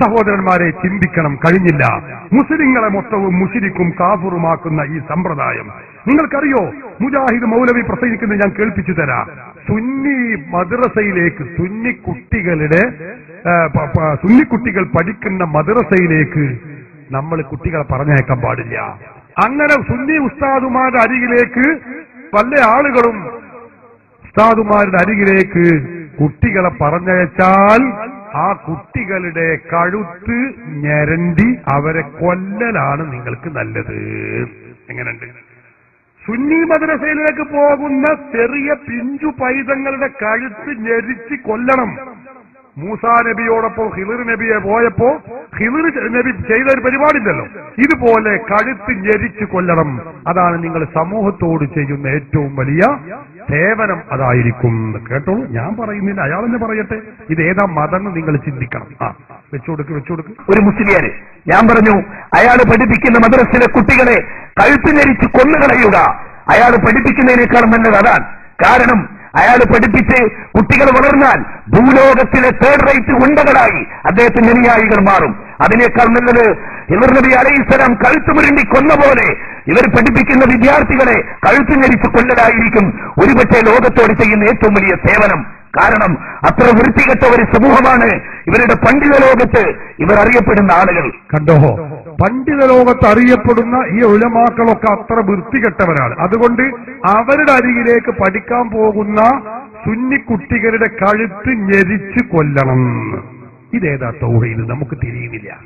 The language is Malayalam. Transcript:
സഹോദരന്മാരെ ചിന്തിക്കണം കഴിഞ്ഞില്ല. മുസ്ലിങ്ങളെ മൊത്തവും മുഷിരിക്കും കാഫുറുമാക്കുന്ന ഈ സമ്പ്രദായം. നിങ്ങൾക്കറിയോ? മുജാഹിദ് മൗലവി പ്രസംഗിക്കുന്നത് ഞാൻ കേൾപ്പിച്ചു തരാം. സുന്നി മദ്രസയിലേക്ക് സുന്നി കുട്ടികളുടെ സുന്നി കുട്ടികൾ പഠിക്കുന്ന മദ്രസയിലേക്ക് നമ്മൾ കുട്ടികളെ പറഞ്ഞയക്കാൻ പാടില്ല. അങ്ങനെ സുന്നി ഉസ്താദുമാരുടെ അരികിലേക്ക് പല ആളുകളും ഉസ്താദുമാരുടെ അരികിലേക്ക് കുട്ടികളെ പറഞ്ഞയച്ചാൽ ആ കുട്ടികളുടെ കഴുത്ത് ഞരണ്ടി അവരെ കൊല്ലലാണ് നിങ്ങൾക്ക് നല്ലത്. എങ്ങനെയുണ്ട്? സുന്നി മദ്രസയിലേക്ക് പോകുന്ന ചെറിയ പിഞ്ചു പൈതങ്ങളുടെ കഴുത്ത് ഞെരിച്ച് കൊല്ലണം. മൂസാ നബിയോടൊപ്പം ഹിളിർ നബിയെ പോയപ്പോ ഹിളിർ നബി ചെയ്ത ഒരു പരിപാടില്ലല്ലോ ഇതുപോലെ കഴുത്ത് ഞെരിച്ച് കൊല്ലണം. അതാണ് നിങ്ങൾ സമൂഹത്തോട് ചെയ്യുന്ന ഏറ്റവും വലിയ സേവനം അതായിരിക്കും കേട്ടോളൂ. ഞാൻ പറയുന്നില്ല. അയാൾ തന്നെ പറയട്ടെ. ഇത് ഏതാ മതം നിങ്ങൾ ചിന്തിക്കണം. ആ വെച്ചുകൊടുക്ക് വെച്ചുകൊടുക്ക്. ഒരു മുസ്ലിയാര് ഞാൻ പറഞ്ഞു അയാൾ പഠിപ്പിക്കുന്ന മദ്രസിലെ കുട്ടികളെ കഴുത്തിനരിച്ച് കൊന്നുകളയുക. അയാൾ പഠിപ്പിക്കുന്നതിനേക്കാൾ നല്ലത് അതാണ്. കാരണം അയാൾ പഠിപ്പിച്ച് കുട്ടികൾ വളർന്നാൽ ഭൂലോകത്തിലെ തേർഡ് റേറ്റ് ഉണ്ടകളായി അദ്ദേഹത്തിന്റെ അനുയായികൾ മാറും. അതിനേക്കാൾ നല്ലത് ഇവർ നബി അലൈഹിസ്സലാം കഴുത്ത് മുരണ്ടി കൊന്ന പോലെ ഇവർ പഠിപ്പിക്കുന്ന വിദ്യാർത്ഥികളെ കഴുത്ത് ഞെരിച്ച് കൊല്ലലായിരിക്കും. ഒരുപക്ഷെ ലോകത്തോട് ചെയ്യുന്ന ഏറ്റവും വലിയ സേവനം. കാരണം അത്ര വൃത്തികെട്ട ഒരു സമൂഹമാണ് ഇവരുടെ പണ്ഡിത ലോകത്ത് ഇവർ അറിയപ്പെടുന്ന ആളുകൾ. കണ്ടോ? പണ്ഡിത ലോകത്ത് അറിയപ്പെടുന്ന ഈ ഉലമാക്കളൊക്കെ അത്ര വൃത്തികെട്ടവരാണ്. അതുകൊണ്ട് അവരുടെ അരികിലേക്ക് പഠിക്കാൻ പോകുന്ന സുന്നിക്കുട്ടികളുടെ കഴുത്ത് ഞെരിച്ച് കൊല്ലണം. ഇതേതാ തൗഹീദ്? നമുക്ക് തിരിയുന്നില്ല.